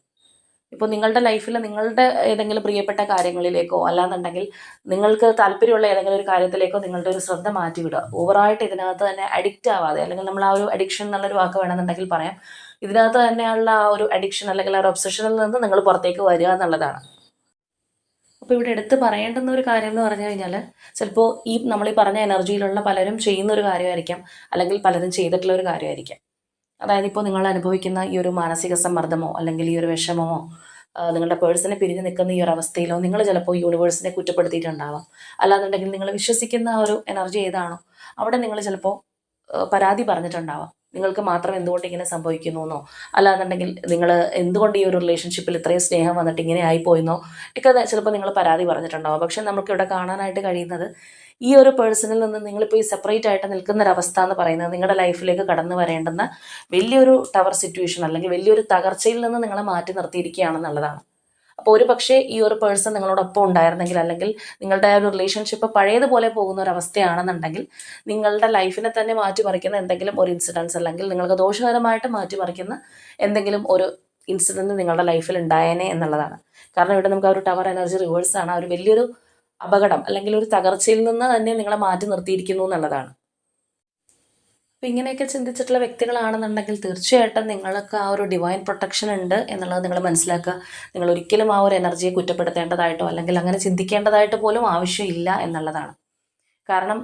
ഇപ്പോൾ നിങ്ങളുടെ ലൈഫിൽ നിങ്ങളുടെ ഏതെങ്കിലും പ്രിയപ്പെട്ട കാര്യങ്ങളിലേക്കോ അല്ലാന്നുണ്ടെങ്കിൽ നിങ്ങൾക്ക് താല്പര്യമുള്ള ഏതെങ്കിലും ഒരു കാര്യത്തിലേക്കോ നിങ്ങളുടെ ഒരു ശ്രദ്ധ മാറ്റി വിടുക. ഓവറായിട്ട് ഇതിനകത്ത് തന്നെ അഡിക്റ്റ് ആവാതെ അല്ലെങ്കിൽ നമ്മൾ ആ ഒരു അഡിക്ഷൻ എന്നുള്ളൊരു വാക്ക് വേണമെന്നുണ്ടെങ്കിൽ പറയാം. ഇതിനകത്ത് തന്നെയുള്ള ആ ഒരു അഡിക്ഷൻ അല്ലെങ്കിൽ ആ ഒരു ഒബ്സഷനിൽ നിന്ന് നിങ്ങൾ പുറത്തേക്ക് വരിക എന്നുള്ളതാണ്. അപ്പോൾ ഇവിടെ എടുത്ത് പറയേണ്ടുന്ന ഒരു കാര്യം എന്ന് പറഞ്ഞു കഴിഞ്ഞാൽ ചിലപ്പോൾ ഈ നമ്മൾ ഈ പറഞ്ഞ എനർജിയിലുള്ള പലരും ചെയ്യുന്ന ഒരു കാര്യമായിരിക്കാം അല്ലെങ്കിൽ പലരും ചെയ്തിട്ടുള്ള ഒരു കാര്യമായിരിക്കാം. അതായത് ഇപ്പോൾ നിങ്ങൾ അനുഭവിക്കുന്ന ഈ ഒരു മാനസിക സമ്മർദ്ദമോ അല്ലെങ്കിൽ ഈ ഒരു വിഷമമോ നിങ്ങളുടെ പേഴ്സണെ പിരിഞ്ഞു നിൽക്കുന്ന ഈ ഒരു അവസ്ഥയിലോ നിങ്ങൾ ചിലപ്പോൾ യൂണിവേഴ്സിനെ കുറ്റപ്പെടുത്തിയിട്ടുണ്ടാവാം. അല്ലാന്നുണ്ടെങ്കിൽ നിങ്ങൾ വിശ്വസിക്കുന്ന ഒരു എനർജി ഏതാണോ അവിടെ നിങ്ങൾ ചിലപ്പോൾ പരാതി പറഞ്ഞിട്ടുണ്ടാവാം. നിങ്ങൾക്ക് മാത്രം എന്തുകൊണ്ട് ഇങ്ങനെ സംഭവിക്കുന്നു എന്നോ അല്ലാന്നുണ്ടെങ്കിൽ നിങ്ങൾ എന്തുകൊണ്ട് ഈ ഒരു റിലേഷൻഷിപ്പിൽ ഇത്രയും സ്നേഹം വന്നിട്ട് ഇങ്ങനെ ആയിപ്പോയെന്നോ ഒക്കെ ചിലപ്പോൾ നിങ്ങൾ പരാതി പറഞ്ഞിട്ടുണ്ടാവാം. പക്ഷെ നമുക്കിവിടെ കാണാനായിട്ട് കഴിയുന്നത് ഈ ഒരു പേഴ്സണിൽ നിന്ന് നിങ്ങളിപ്പോൾ ഈ സെപ്പറേറ്റ് ആയിട്ട് നിൽക്കുന്ന ഒരു അവസ്ഥ എന്ന് പറയുന്നത് നിങ്ങളുടെ ലൈഫിലേക്ക് കടന്നു വരേണ്ടുന്ന വലിയൊരു ടവർ സിറ്റുവേഷൻ അല്ലെങ്കിൽ വലിയൊരു തകർച്ചയിൽ നിന്ന് നിങ്ങളെ മാറ്റി നിർത്തിയിരിക്കുകയാണെന്നുള്ളതാണ്. അപ്പോൾ ഒരു പക്ഷേ ഈ ഒരു പേഴ്സൺ നിങ്ങളോടൊപ്പം ഉണ്ടായിരുന്നെങ്കിൽ അല്ലെങ്കിൽ നിങ്ങളുടെ ഒരു റിലേഷൻഷിപ്പ് പഴയതുപോലെ പോകുന്ന ഒരു അവസ്ഥയാണെന്നുണ്ടെങ്കിൽ നിങ്ങളുടെ ലൈഫിനെ തന്നെ മാറ്റിമറിക്കുന്ന എന്തെങ്കിലും ഒരു ഇൻസിഡൻസ് അല്ലെങ്കിൽ നിങ്ങൾക്ക് ദോഷകരമായിട്ട് മാറ്റിമറിക്കുന്ന എന്തെങ്കിലും ഒരു ഇൻസിഡന്റ് നിങ്ങളുടെ ലൈഫിൽ ഉണ്ടായേനെ എന്നുള്ളതാണ്. കാരണം ഇവിടെ നമുക്ക് ആ ഒരു ടവർ എനർജി റിവേഴ്സാണ് ആ ഒരു വലിയൊരു അപകടം അല്ലെങ്കിൽ ഒരു തകർച്ചയിൽ നിന്ന് തന്നെ നിങ്ങളെ മാറ്റി നിർത്തിയിരിക്കുന്നു എന്നുള്ളതാണ്. അപ്പം ഇങ്ങനെയൊക്കെ ചിന്തിച്ചിട്ടുള്ള വ്യക്തികളാണെന്നുണ്ടെങ്കിൽ തീർച്ചയായിട്ടും നിങ്ങൾക്ക് ആ ഒരു ഡിവൈൻ പ്രൊട്ടക്ഷൻ ഉണ്ട് എന്നുള്ളത് നിങ്ങൾ മനസ്സിലാക്കുക. നിങ്ങൾ ഒരിക്കലും ആ ഒരു എനർജിയെ കുറ്റപ്പെടുത്തേണ്ടതായിട്ടോ അല്ലെങ്കിൽ അങ്ങനെ ചിന്തിക്കേണ്ടതായിട്ട് പോലും ആവശ്യമില്ല എന്നുള്ളതാണ്. കാരണം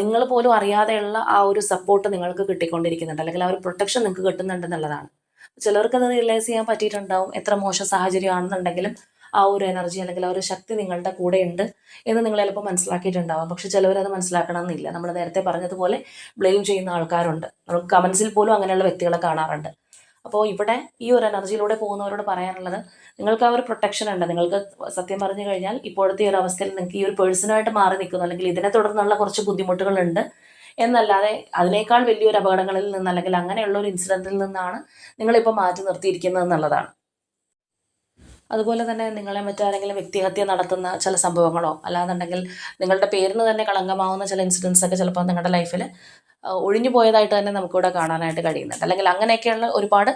നിങ്ങൾ പോലും അറിയാതെയുള്ള ആ ഒരു സപ്പോർട്ട് നിങ്ങൾക്ക് കിട്ടിക്കൊണ്ടിരിക്കുന്നുണ്ട് അല്ലെങ്കിൽ ആ ഒരു പ്രൊട്ടക്ഷൻ നിങ്ങൾക്ക് കിട്ടുന്നുണ്ട് എന്നുള്ളതാണ്. ചിലർക്കത് റിയലൈസ് ചെയ്യാൻ പറ്റിയിട്ടുണ്ടാവും. എത്ര മോശം സാഹചര്യമാണെന്നുണ്ടെങ്കിലും ആ ഒരു എനർജി അല്ലെങ്കിൽ ആ ഒരു ശക്തി നിങ്ങളുടെ കൂടെ ഉണ്ട് എന്ന് നിങ്ങൾ ചിലപ്പോൾ മനസ്സിലാക്കിയിട്ടുണ്ടാവാം. പക്ഷെ ചിലവരത് മനസ്സിലാക്കണമെന്നില്ല. നമ്മൾ നേരത്തെ പറഞ്ഞതുപോലെ ബ്ലെയിം ചെയ്യുന്ന ആൾക്കാരുണ്ട്. നമുക്ക് കമൻസിൽ പോലും അങ്ങനെയുള്ള വ്യക്തികളെ കാണാറുണ്ട്. അപ്പോൾ ഇവിടെ ഈ ഒരു എനർജിയിലൂടെ പോകുന്നവരോട് പറയാനുള്ളത് നിങ്ങൾക്ക് ആ ഒരു പ്രൊട്ടക്ഷൻ ഉണ്ട്. നിങ്ങൾക്ക് സത്യം പറഞ്ഞു കഴിഞ്ഞാൽ ഇപ്പോഴത്തെ ഒരു അവസ്ഥയിൽ നിങ്ങൾക്ക് ഈ ഒരു പേഴ്സണായിട്ട് മാറി നിൽക്കുന്നു. അല്ലെങ്കിൽ ഇതിനെ തുടർന്നുള്ള കുറച്ച് ബുദ്ധിമുട്ടുകളുണ്ട് എന്നല്ലാതെ അതിനേക്കാൾ വലിയൊരു അപകടങ്ങളിൽ നിന്ന് അല്ലെങ്കിൽ അങ്ങനെയുള്ള ഒരു ഇൻസിഡന്റിൽ നിന്നാണ് നിങ്ങളിപ്പോൾ മാറ്റി നിർത്തിയിരിക്കുന്നത് എന്നുള്ളതാണ്. അതുപോലെ തന്നെ നിങ്ങളെ മറ്റാരെങ്കിലും വ്യക്തിഹത്യ നടത്തുന്ന ചില സംഭവങ്ങളോ അല്ലാന്നുണ്ടെങ്കിൽ നിങ്ങളുടെ പേരിന് തന്നെ കളങ്കമാവുന്ന ചില ഇൻസിഡൻസ് ഒക്കെ ചിലപ്പോൾ നിങ്ങളുടെ ലൈഫിൽ ഒഴിഞ്ഞു പോയതായിട്ട് തന്നെ നമുക്കിവിടെ കാണാനായിട്ട് കഴിയുന്നുണ്ട്. അല്ലെങ്കിൽ അങ്ങനെയൊക്കെയുള്ള ഒരുപാട്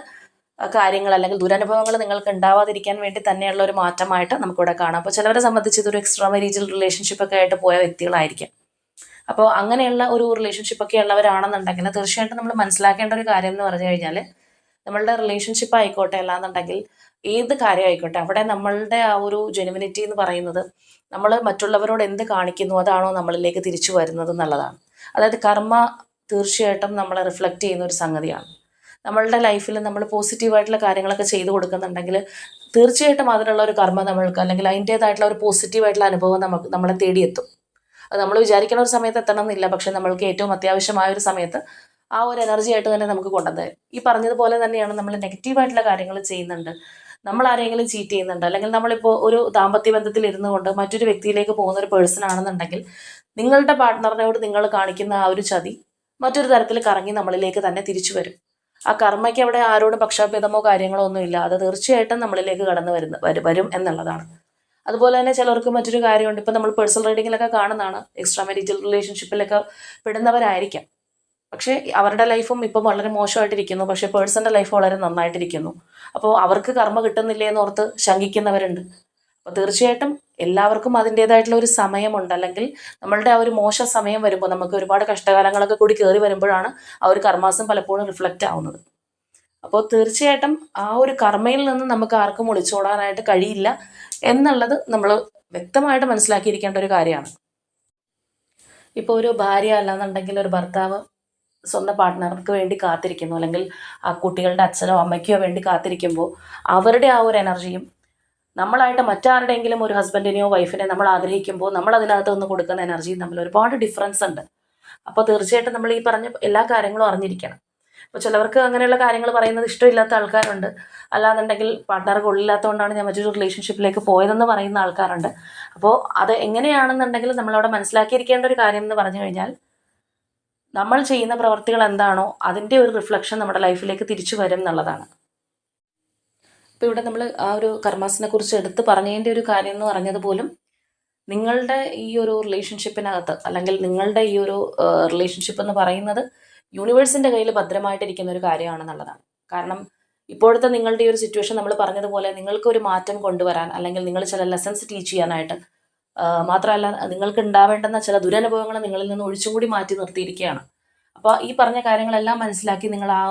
കാര്യങ്ങൾ അല്ലെങ്കിൽ ദുരനുഭവങ്ങൾ നിങ്ങൾക്ക് ഉണ്ടാവാതിരിക്കാൻ വേണ്ടി തന്നെയുള്ള ഒരു മാറ്റമായിട്ട് നമുക്കിവിടെ കാണാം. അപ്പോൾ ചിലവരെ സംബന്ധിച്ച് ഇതൊരു എക്സ്ട്രാ റിലേഷൻഷിപ്പ് ഒക്കെ ആയിട്ട് പോയ വ്യക്തികളായിരിക്കാം. അപ്പോൾ അങ്ങനെയുള്ള ഒരു റിലേഷൻഷിപ്പ് ഒക്കെ ഉള്ളവരാണെന്നുണ്ടെങ്കിൽ തീർച്ചയായിട്ടും നമ്മൾ മനസ്സിലാക്കേണ്ട ഒരു കാര്യം എന്ന് പറഞ്ഞു കഴിഞ്ഞാൽ നമ്മളുടെ റിലേഷൻഷിപ്പ് ആയിക്കോട്ടെ അല്ലാന്നുണ്ടെങ്കിൽ ഏത് കാര്യമായിക്കോട്ടെ അവിടെ നമ്മളുടെ ആ ഒരു ജെനുവിനിറ്റി എന്ന് പറയുന്നത് നമ്മൾ മറ്റുള്ളവരോട് എന്ത് കാണിക്കുന്നു അതാണോ നമ്മളിലേക്ക് തിരിച്ചു വരുന്നത് എന്നുള്ളതാണ്. അതായത് കർമ്മ തീർച്ചയായിട്ടും നമ്മളെ റിഫ്ലക്റ്റ് ചെയ്യുന്ന ഒരു സംഗതിയാണ്. നമ്മളുടെ ലൈഫിൽ നമ്മൾ പോസിറ്റീവായിട്ടുള്ള കാര്യങ്ങളൊക്കെ ചെയ്തു കൊടുക്കുന്നുണ്ടെങ്കിൽ തീർച്ചയായിട്ടും അതിനുള്ള ഒരു കർമ്മം നമ്മൾക്ക് അല്ലെങ്കിൽ അതിന്റേതായിട്ടുള്ള ഒരു പോസിറ്റീവായിട്ടുള്ള അനുഭവം നമുക്ക് നമ്മളെ തേടിയെത്തും. അത് നമ്മൾ വിചാരിക്കുന്ന ഒരു സമയത്ത് എത്തണം എന്നില്ല പക്ഷെ നമ്മൾക്ക് ഏറ്റവും അത്യാവശ്യമായ ഒരു സമയത്ത് ആ ഒരു എനർജി ആയിട്ട് തന്നെ നമുക്ക് കൊണ്ടുവന്നത്. ഈ പറഞ്ഞതുപോലെ തന്നെയാണ് നമ്മൾ നെഗറ്റീവായിട്ടുള്ള കാര്യങ്ങൾ ചെയ്യുന്നുണ്ട്. നമ്മൾ ആരെങ്കിലും ചീറ്റ് ചെയ്യുന്നുണ്ട്. അല്ലെങ്കിൽ നമ്മളിപ്പോൾ ഒരു ദാമ്പത്യ ബന്ധത്തിൽ ഇരുന്നു കൊണ്ട് മറ്റൊരു വ്യക്തിയിലേക്ക് പോകുന്ന ഒരു പേഴ്സൺ ആണെന്നുണ്ടെങ്കിൽ നിങ്ങളുടെ പാർട്ട്ണറിനോട് നിങ്ങൾ കാണിക്കുന്ന ആ ഒരു ചതി മറ്റൊരു തരത്തിൽ കറങ്ങി നമ്മളിലേക്ക് തന്നെ തിരിച്ചു വരും. ആ കർമ്മയ്ക്ക് അവിടെ ആരോടും പക്ഷാഭേദമോ കാര്യങ്ങളോ ഒന്നും ഇല്ല. അത് തീർച്ചയായിട്ടും നമ്മളിലേക്ക് കടന്നു വരുന്ന വരും വരും എന്നുള്ളതാണ്. അതുപോലെ തന്നെ ചിലർക്ക് മറ്റൊരു കാര്യമുണ്ട്. ഇപ്പം നമ്മൾ പേഴ്സണൽ റീഡിങ്ങിലൊക്കെ കാണുന്നതാണ്. എക്സ്ട്രാ മെരിറ്റൽ റിലേഷൻഷിപ്പിലൊക്കെ പെടുന്നവരായിരിക്കാം. പക്ഷേ അവരുടെ ലൈഫും ഇപ്പം വളരെ മോശമായിട്ടിരിക്കുന്നു. പക്ഷേ പേഴ്സന്റെ ലൈഫ് വളരെ നന്നായിട്ടിരിക്കുന്നു. അപ്പോൾ അവർക്ക് കർമ്മ കിട്ടുന്നില്ലേ എന്ന് ഓർത്ത് ശങ്കിക്കുന്നവരുണ്ട്. അപ്പോൾ തീർച്ചയായിട്ടും എല്ലാവർക്കും അതിന്റേതായിട്ടുള്ള ഒരു സമയമുണ്ട്. അല്ലെങ്കിൽ നമ്മളുടെ ആ ഒരു മോശ സമയം വരുമ്പോൾ നമുക്ക് ഒരുപാട് കഷ്ടകാലങ്ങളൊക്കെ കൂടി കയറി വരുമ്പോഴാണ് ആ ഒരു കർമാസം പലപ്പോഴും റിഫ്ലക്റ്റ് ആവുന്നത്. അപ്പോൾ തീർച്ചയായിട്ടും ആ ഒരു കർമ്മയിൽ നിന്ന് നമുക്ക് ആർക്കും ഒളിച്ചോടാനായിട്ട് കഴിയില്ല എന്നുള്ളത് നമ്മൾ വ്യക്തമായിട്ട് മനസ്സിലാക്കിയിരിക്കേണ്ട ഒരു കാര്യമാണ്. ഇപ്പോൾ ഒരു ഭാര്യ അല്ലാന്നുണ്ടെങ്കിൽ ഒരു ഭർത്താവ് സ്വന്തം പാർട്ട്ണർക്ക് വേണ്ടി കാത്തിരിക്കുന്നു. അല്ലെങ്കിൽ ആ കുട്ടികളുടെ അച്ഛനോ അമ്മയ്ക്കോ വേണ്ടി കാത്തിരിക്കുമ്പോൾ അവരുടെ ആ ഒരു എനർജിയും നമ്മളായിട്ട് മറ്റാരുടെയെങ്കിലും ഒരു ഹസ്ബൻഡിനെയോ വൈഫിനെ നമ്മൾ ആഗ്രഹിക്കുമ്പോൾ നമ്മൾ അതിനകത്ത് നിന്ന് കൊടുക്കുന്ന എനർജിയും തമ്മിൽ ഒരുപാട് ഡിഫറൻസ് ഉണ്ട്. അപ്പോൾ തീർച്ചയായിട്ടും നമ്മൾ ഈ പറഞ്ഞ എല്ലാ കാര്യങ്ങളും അറിഞ്ഞിരിക്കണം. അപ്പോൾ ചിലവർക്ക് അങ്ങനെയുള്ള കാര്യങ്ങൾ പറയുന്നത് ഇഷ്ടമില്ലാത്ത ആൾക്കാരുണ്ട്. അല്ലാന്നുണ്ടെങ്കിൽ പാർട്ട്ണർ കൊള്ളില്ലാത്തതുകൊണ്ടാണ് ഞാൻ മറ്റൊരു റിലേഷൻഷിപ്പിലേക്ക് പോയതെന്ന് പറയുന്ന ആൾക്കാരുണ്ട്. അപ്പോൾ അത് എങ്ങനെയാണെന്നുണ്ടെങ്കിൽ നമ്മളവിടെ മനസ്സിലാക്കിയിരിക്കേണ്ട ഒരു കാര്യം എന്ന് പറഞ്ഞു കഴിഞ്ഞാൽ നമ്മൾ ചെയ്യുന്ന പ്രവർത്തികൾ എന്താണോ അതിന്റെ ഒരു റിഫ്ലക്ഷൻ നമ്മുടെ ലൈഫിലേക്ക് തിരിച്ചു വരും എന്നുള്ളതാണ്. ഇപ്പോൾ ഇവിടെ നമ്മൾ ആ ഒരു കർമാസിനെ കുറിച്ച് എടുത്ത് പറഞ്ഞതിന്റെ ഒരു കാര്യം എന്ന് പറഞ്ഞത് പോലും നിങ്ങളുടെ ഈ ഒരു റിലേഷൻഷിപ്പിനകത്ത് അല്ലെങ്കിൽ നിങ്ങളുടെ ഈ ഒരു റിലേഷൻഷിപ്പ് എന്ന് പറയുന്നത് യൂണിവേഴ്സിന്റെ കയ്യിൽ ഭദ്രമായിട്ടിരിക്കുന്ന ഒരു കാര്യമാണെന്നുള്ളതാണ്. കാരണം ഇപ്പോഴത്തെ നിങ്ങളുടെ ഈ ഒരു സിറ്റുവേഷൻ നമ്മൾ പറഞ്ഞതുപോലെ നിങ്ങൾക്ക് ഒരു മാറ്റം കൊണ്ടുവരാൻ അല്ലെങ്കിൽ നിങ്ങൾ ചില ലെസൺസ് ടീച്ച് ചെയ്യാനായിട്ട് മാത്രമല്ല നിങ്ങൾക്ക് ഉണ്ടാവേണ്ടുന്ന ചില ദുരനുഭവങ്ങൾ നിങ്ങളിൽ നിന്ന് ഒഴിച്ചുകൂടി മാറ്റി നിർത്തിയിരിക്കുകയാണ്. അപ്പോൾ ഈ പറഞ്ഞ കാര്യങ്ങളെല്ലാം മനസ്സിലാക്കി നിങ്ങൾ ആ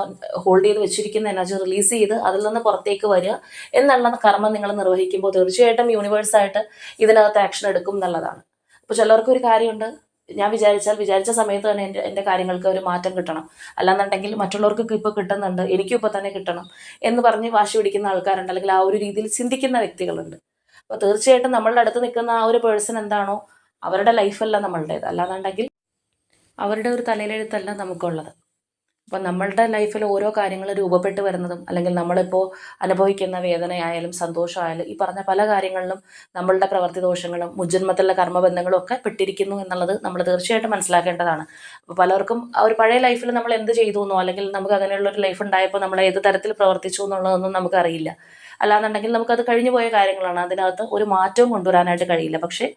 ഹോൾഡ് ചെയ്ത് വെച്ചിരിക്കുന്ന എനർജി റിലീസ് ചെയ്ത് അതിൽ നിന്ന് പുറത്തേക്ക് വരിക എന്നുള്ള കർമ്മം നിങ്ങൾ നിർവഹിക്കുമ്പോൾ തീർച്ചയായിട്ടും യൂണിവേഴ്സായിട്ട് ഇതിനകത്ത് ആക്ഷൻ എടുക്കും എന്നുള്ളതാണ്. അപ്പോൾ ചിലർക്ക് ഒരു കാര്യമുണ്ട് ഞാൻ വിചാരിച്ചാൽ വിചാരിച്ച സമയത്ത് തന്നെ എന്റെ എന്റെ കാര്യങ്ങൾക്ക് ഒരു മാറ്റം കിട്ടണം. അല്ലാന്നുണ്ടെങ്കിൽ മറ്റുള്ളവർക്കൊക്കെ ഇപ്പോൾ കിട്ടുന്നുണ്ട് എനിക്കും ഇപ്പോൾ തന്നെ കിട്ടണം എന്ന് പറഞ്ഞ് വാശി പിടിക്കുന്ന ആൾക്കാരുണ്ട്. അല്ലെങ്കിൽ ആ ഒരു രീതിയിൽ ചിന്തിക്കുന്ന വ്യക്തികളുണ്ട്. അപ്പോൾ തീർച്ചയായിട്ടും നമ്മളുടെ അടുത്ത് നിൽക്കുന്ന ആ ഒരു പേഴ്സൺ എന്താണോ അവരുടെ ലൈഫല്ല നമ്മളുടേത്. അല്ലാന്നുണ്ടെങ്കിൽ അവരുടെ ഒരു തലയിലെഴുത്തല്ല നമുക്കുള്ളത്. അപ്പം നമ്മളുടെ ലൈഫിൽ ഓരോ കാര്യങ്ങൾ രൂപപ്പെട്ട് വരുന്നതും അല്ലെങ്കിൽ നമ്മളിപ്പോൾ അനുഭവിക്കുന്ന വേദനയായാലും സന്തോഷമായാലും ഈ പറഞ്ഞ പല കാര്യങ്ങളിലും നമ്മളുടെ പ്രവൃത്തി ദോഷങ്ങളും മുജന്മത്തിലുള്ള കർമ്മബന്ധങ്ങളും ഒക്കെ പെട്ടിരിക്കുന്നു എന്നുള്ളത് നമ്മൾ തീർച്ചയായിട്ടും മനസ്സിലാക്കേണ്ടതാണ്. അപ്പോൾ പലർക്കും ആ ഒരു പഴയ ലൈഫിൽ നമ്മൾ എന്ത് ചെയ്തു എന്നോ അല്ലെങ്കിൽ നമുക്ക് അങ്ങനെയുള്ള ഒരു ലൈഫ് ഉണ്ടായപ്പോൾ നമ്മൾ ഏത് തരത്തിൽ പ്രവർത്തിച്ചു എന്നുള്ളതൊന്നും നമുക്കറിയില്ല. അല്ലാന്നുണ്ടെങ്കിൽ നമുക്കത് കഴിഞ്ഞു പോയ കാര്യങ്ങളാണ്. അതിനകത്ത് ഒരു മാറ്റവും കൊണ്ടുവരാനായിട്ട് കഴിയില്ല. പക്ഷേ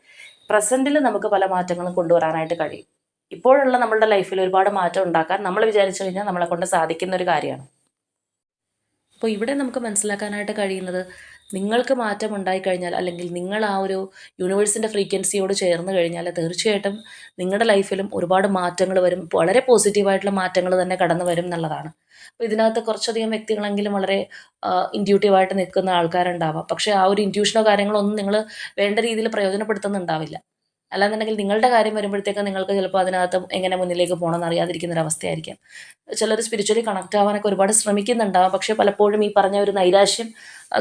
പ്രസന്റിൽ നമുക്ക് പല മാറ്റങ്ങളും കൊണ്ടുവരാനായിട്ട് കഴിയും. ഇപ്പോഴുള്ള നമ്മളുടെ ലൈഫിൽ ഒരുപാട് മാറ്റം ഉണ്ടാക്കാൻ നമ്മൾ വിചാരിച്ചു കഴിഞ്ഞാൽ നമ്മളെ കൊണ്ട് സാധിക്കുന്ന ഒരു കാര്യമാണ്. അപ്പോൾ ഇവിടെ നമുക്ക് മനസ്സിലാക്കാനായിട്ട് കഴിയുന്നത് നിങ്ങൾക്ക് മാറ്റം ഉണ്ടായിക്കഴിഞ്ഞാൽ അല്ലെങ്കിൽ നിങ്ങൾ ആ ഒരു യൂണിവേഴ്സിന്റെ ഫ്രീക്വൻസിയോട് ചേർന്ന് കഴിഞ്ഞാൽ തീർച്ചയായിട്ടും നിങ്ങളുടെ ലൈഫിലും ഒരുപാട് മാറ്റങ്ങൾ വരും. വളരെ പോസിറ്റീവായിട്ടുള്ള മാറ്റങ്ങൾ തന്നെ കടന്നു വരും എന്നുള്ളതാണ്. അപ്പോൾ ഇതിനകത്ത് കുറച്ചധികം വ്യക്തികളെങ്കിലും വളരെ ഇൻഡ്യൂട്ടീവായിട്ട് നിൽക്കുന്ന ആൾക്കാരുണ്ടാവാം. പക്ഷേ ആ ഒരു ഇൻഡ്യൂഷനോ കാര്യങ്ങളോ ഒന്നും നിങ്ങൾ വേണ്ട രീതിയിൽ പ്രയോജനപ്പെടുത്തുന്നുണ്ടാവില്ല. അല്ലാന്നുണ്ടെങ്കിൽ നിങ്ങളുടെ കാര്യം വരുമ്പോഴത്തേക്കും നിങ്ങൾക്ക് ചിലപ്പോൾ അതിനകത്ത് എങ്ങനെ മുന്നിലേക്ക് പോകണമെന്ന് അറിയാതിരിക്കുന്ന ഒരു അവസ്ഥയായിരിക്കാം. ചിലർ സ്പിരിച്വലി കണക്ട് ആവാനൊക്കെ ഒരുപാട് ശ്രമിക്കുന്നുണ്ടാവാം. പക്ഷേ പലപ്പോഴും ഈ പറഞ്ഞ ഒരു നൈരാശ്യം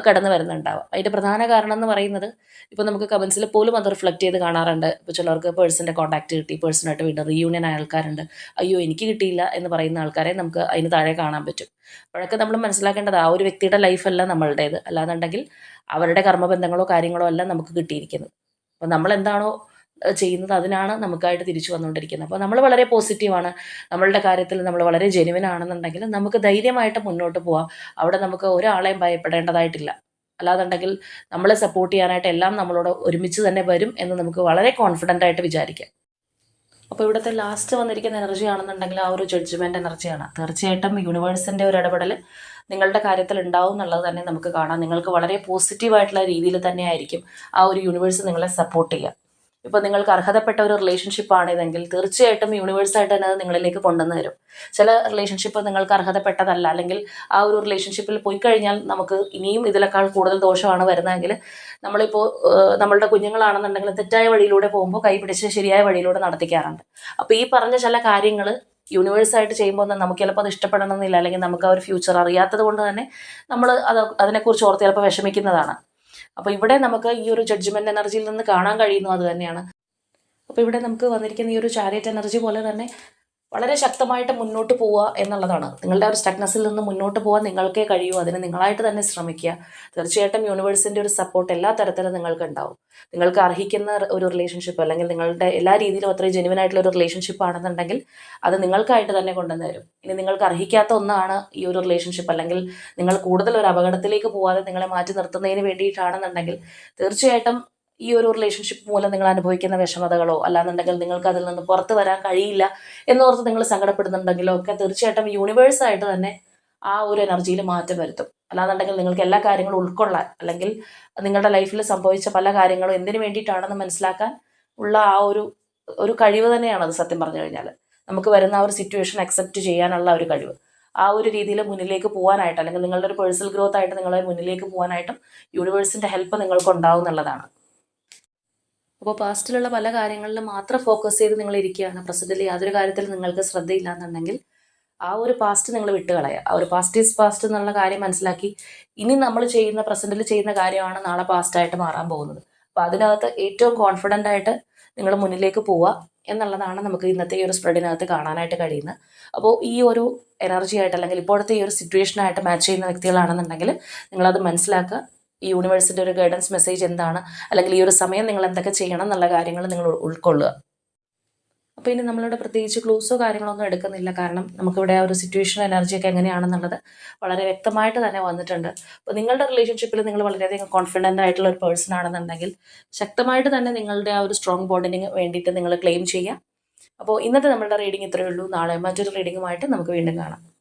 കടന്നു വരുന്നുണ്ടാവാം. അതിന്റെ പ്രധാന കാരണം എന്ന് പറയുന്നത് ഇപ്പോൾ നമുക്ക് കമൻസിൽ പോലും അത് റിഫ്ലക്റ്റ് ചെയ്ത് കാണാറുണ്ട്. ഇപ്പോൾ ചിലർക്ക് പേഴ്സന്റെ കോൺടാക്ട് കിട്ടി പേഴ്സണായിട്ട് വീണ്ടും റീയൂണിയൻ ആയ ആൾക്കാരുണ്ട്. അയ്യോ എനിക്ക് കിട്ടിയില്ല എന്ന് പറയുന്ന ആൾക്കാരെ നമുക്ക് അതിന് താഴെ കാണാൻ പറ്റും. അപ്പോഴൊക്കെ നമ്മൾ മനസ്സിലാക്കേണ്ടത് ആ ഒരു വ്യക്തിയുടെ ലൈഫല്ല നമ്മളുടേത്. അല്ലാന്നുണ്ടെങ്കിൽ അവരുടെ കർമ്മബന്ധങ്ങളോ കാര്യങ്ങളോ അല്ല നമുക്ക് കിട്ടിയിരിക്കുന്നത്. അപ്പോൾ നമ്മൾ എന്താണോ ചെയ്യുന്നത് അതിനാണ് നമുക്കായിട്ട് തിരിച്ചു വന്നുകൊണ്ടിരിക്കുന്നത്. അപ്പോൾ നമ്മൾ വളരെ പോസിറ്റീവാണ് നമ്മളുടെ കാര്യത്തിൽ നമ്മൾ വളരെ ജെനുവിൻ ആണെന്നുണ്ടെങ്കിൽ നമുക്ക് ധൈര്യമായിട്ട് മുന്നോട്ട് പോവാം. അവിടെ നമുക്ക് ഒരാളെയും ഭയപ്പെടേണ്ടതായിട്ടില്ല. അല്ലാതുണ്ടെങ്കിൽ നമ്മളെ സപ്പോർട്ട് ചെയ്യാനായിട്ട് എല്ലാം നമ്മളോട് ഒരുമിച്ച് തന്നെ വരും എന്ന് നമുക്ക് വളരെ കോൺഫിഡന്റ് ആയിട്ട് വിചാരിക്കാം. അപ്പോൾ ഇവിടുത്തെ ലാസ്റ്റ് വന്നിരിക്കുന്ന എനർജി ആണെന്നുണ്ടെങ്കിൽ ആ ഒരു ജഡ്ജ്മെന്റ് എനർജിയാണ് തീർച്ചയായിട്ടും യൂണിവേഴ്സിന്റെ ഒരു ഇടപെടൽ നിങ്ങളുടെ കാര്യത്തിൽ ഉണ്ടാവും എന്നുള്ളത് തന്നെ നമുക്ക് കാണാം. നിങ്ങൾക്ക് വളരെ പോസിറ്റീവായിട്ടുള്ള രീതിയിൽ തന്നെയായിരിക്കും ആ ഒരു യൂണിവേഴ്സ് നിങ്ങളെ സപ്പോർട്ട് ചെയ്യുക. ഇപ്പോൾ നിങ്ങൾക്ക് അർഹതപ്പെട്ട ഒരു റിലേഷൻഷിപ്പ് ആണിതെങ്കിൽ തീർച്ചയായിട്ടും യൂണിവേഴ്സായിട്ട് തന്നെ അത് നിങ്ങളിലേക്ക് കൊണ്ടുവന്ന് തരും. ചില റിലേഷൻഷിപ്പ് നിങ്ങൾക്ക് അർഹതപ്പെട്ടതല്ല. അല്ലെങ്കിൽ ആ ഒരു റിലേഷൻഷിപ്പിൽ പോയി കഴിഞ്ഞാൽ നമുക്ക് ഇനിയും ഇതിനേക്കാൾ കൂടുതൽ ദോഷമാണ് വരുന്നതെങ്കിൽ നമ്മളിപ്പോൾ നമ്മളുടെ കുഞ്ഞുങ്ങളാണെന്നുണ്ടെങ്കിൽ തെറ്റായ വഴിയിലൂടെ പോകുമ്പോൾ കൈപിടിച്ച് ശരിയായ വഴിയിലൂടെ നടത്തിക്കാറുണ്ട്. അപ്പോൾ ഈ പറഞ്ഞ ചില കാര്യങ്ങൾ യൂണിവേഴ്സായിട്ട് ചെയ്യുമ്പോൾ നമുക്ക് ചിലപ്പോൾ അത് ഇഷ്ടപ്പെടണമെന്നില്ല. അല്ലെങ്കിൽ നമുക്ക് ആ ഒരു ഫ്യൂച്ചർ അറിയാത്തത് കൊണ്ട് തന്നെ നമ്മൾ അത് അതിനെക്കുറിച്ച് ഓർത്ത് ചിലപ്പോൾ വിഷമിക്കുന്നതാണ്. അപ്പോൾ ഇവിടെ നമുക്ക് ഈ ഒരു ജഡ്ജ്മെന്റ് എനർജിയിൽ നിന്ന് കാണാൻ കഴിയുന്നു അത് തന്നെയാണ്. അപ്പോൾ ഇവിടെ നമുക്ക് വന്നിരിക്കുന്ന ഈ ഒരു ചാരിയറ്റ് എനർജി പോലെ തന്നെ വളരെ ശക്തമായിട്ട് മുന്നോട്ട് പോവുക എന്നുള്ളതാണ്. നിങ്ങളുടെ ഒരു സ്റ്റക്നസിൽ നിന്ന് മുന്നോട്ട് പോകാൻ നിങ്ങൾക്കേ കഴിയൂ. അതിന് നിങ്ങളായിട്ട് തന്നെ ശ്രമിക്കുക. തീർച്ചയായിട്ടും യൂണിവേഴ്സിന്റെ ഒരു സപ്പോർട്ട് എല്ലാ തരത്തിലും നിങ്ങൾക്ക് ഉണ്ടാവും നിങ്ങൾക്ക് അർഹിക്കുന്ന ഒരു റിലേഷൻഷിപ്പ് അല്ലെങ്കിൽ നിങ്ങളുടെ എല്ലാ രീതിയിലും അത്രയും ജെനുവൻ ആയിട്ടുള്ള ഒരു റിലേഷൻഷിപ്പ് ആണെന്നുണ്ടെങ്കിൽ അത് നിങ്ങൾക്കായിട്ട് തന്നെ കൊണ്ടുവന്ന് ഇനി നിങ്ങൾക്ക് അർഹിക്കാത്ത ഒന്നാണ് ഈ ഒരു റിലേഷൻഷിപ്പ് അല്ലെങ്കിൽ നിങ്ങൾ കൂടുതൽ ഒരു അപകടത്തിലേക്ക് പോവാതെ നിങ്ങളെ മാറ്റി നിർത്തുന്നതിന് വേണ്ടിയിട്ടാണെന്നുണ്ടെങ്കിൽ തീർച്ചയായിട്ടും ഈ ഒരു റിലേഷൻഷിപ്പ് മൂലം നിങ്ങൾ അനുഭവിക്കുന്ന വിഷമതകളോ അല്ലാന്നുണ്ടെങ്കിൽ നിങ്ങൾക്ക് അതിൽ നിന്ന് പുറത്തു വരാൻ കഴിയില്ല എന്നോർത്ത് നിങ്ങൾ സങ്കടപ്പെടുന്നുണ്ടെങ്കിലോ ഒക്കെ തീർച്ചയായിട്ടും യൂണിവേഴ്സായിട്ട് തന്നെ ആ ഒരു എനർജിയിൽ മാറ്റം വരുത്തും. അല്ലാന്നുണ്ടെങ്കിൽ നിങ്ങൾക്ക് എല്ലാ കാര്യങ്ങളും ഉൾക്കൊള്ളാൻ അല്ലെങ്കിൽ നിങ്ങളുടെ ലൈഫിൽ സംഭവിച്ച പല കാര്യങ്ങളും എന്തിനു വേണ്ടിയിട്ടാണെന്ന് മനസ്സിലാക്കാൻ ഉള്ള ആ ഒരു ഒരു കഴിവ് തന്നെയാണ് അത് സത്യം പറഞ്ഞു കഴിഞ്ഞാൽ നമുക്ക് വരുന്ന ആ ഒരു സിറ്റുവേഷൻ അക്സെപ്റ്റ് ചെയ്യാനുള്ള ഒരു കഴിവ്. ആ ഒരു രീതിയിൽ മുന്നിലേക്ക് പോകാനായിട്ട് അല്ലെങ്കിൽ നിങ്ങളുടെ ഒരു പേഴ്സണൽ ഗ്രോത്ത് ആയിട്ട് നിങ്ങളെ മുന്നിലേക്ക് പോകാനായിട്ടും യൂണിവേഴ്സിന്റെ ഹെൽപ്പ് നിങ്ങൾക്ക് ഉണ്ടാവും എന്നുള്ളതാണ് അപ്പോൾ പാസ്റ്റിലുള്ള പല കാര്യങ്ങളിലും മാത്രം ഫോക്കസ് ചെയ്ത് നിങ്ങൾ ഇരിക്കുകയാണ്. പ്രസന്റിൽ യാതൊരു കാര്യത്തിൽ നിങ്ങൾക്ക് ശ്രദ്ധയില്ല എന്നുണ്ടെങ്കിൽ ആ ഒരു പാസ്റ്റ് നിങ്ങൾ വിട്ടുകളയുക ആ ഒരു പാസ്റ്റ് ഈസ് പാസ്റ്റ് എന്നുള്ള കാര്യം മനസ്സിലാക്കി ഇനി നമ്മൾ ചെയ്യുന്ന പ്രസന്റിൽ ചെയ്യുന്ന കാര്യമാണ് നാളെ പാസ്റ്റായിട്ട് മാറാൻ പോകുന്നത്. അപ്പോൾ അതിനകത്ത് ഏറ്റവും കോൺഫിഡന്റ് ആയിട്ട് നിങ്ങൾ മുന്നിലേക്ക് പോവുക എന്നുള്ളതാണ് നമുക്ക് ഇന്നത്തെ ഈ ഒരു സ്പ്രെഡിനകത്ത് കാണാനായിട്ട് കഴിയുന്നത്. അപ്പോൾ ഈ ഒരു എനർജി ആയിട്ട് അല്ലെങ്കിൽ ഇപ്പോഴത്തെ ഈ ഒരു സിറ്റുവേഷനായിട്ട് മാച്ച് ചെയ്യുന്ന വ്യക്തികളാണെന്നുണ്ടെങ്കിൽ നിങ്ങളത് മനസ്സിലാക്കുക. ഈ യൂണിവേഴ്സിന്റെ ഒരു ഗൈഡൻസ് മെസ്സേജ് എന്താണ്? അല്ലെങ്കിൽ ഈ ഒരു സമയം നിങ്ങൾ എന്തൊക്കെ ചെയ്യണം എന്നുള്ള കാര്യങ്ങൾ നിങ്ങൾ ഉൾക്കൊള്ളുക. അപ്പോൾ ഇനി നമ്മളിവിടെ പ്രത്യേകിച്ച് ക്ലൂസോ കാര്യങ്ങളൊന്നും എടുക്കുന്നില്ല. കാരണം നമുക്കിവിടെ ആ ഒരു സിറ്റുവേഷൻ എനർജിയൊക്കെ എങ്ങനെയാണെന്നുള്ളത് വളരെ വ്യക്തമായിട്ട് തന്നെ വന്നിട്ടുണ്ട്. അപ്പോൾ നിങ്ങളുടെ റിലേഷൻഷിപ്പിൽ നിങ്ങൾ വളരെയധികം കോൺഫിഡന്റ് ആയിട്ടുള്ള ഒരു പേഴ്സൺ ആണെന്നുണ്ടെങ്കിൽ ശക്തമായിട്ട് തന്നെ നിങ്ങളുടെ ആ ഒരു സ്ട്രോങ് ബോണ്ടിന് വേണ്ടിയിട്ട് നിങ്ങൾ ക്ലെയിം ചെയ്യുക. അപ്പോൾ ഇന്നത്തെ നമ്മളുടെ റീഡിംഗ് ഇത്രയേ ഉള്ളൂ. നാളെ മറ്റൊരു റീഡിങ്ങുമായിട്ട് നമുക്ക് വീണ്ടും കാണാം.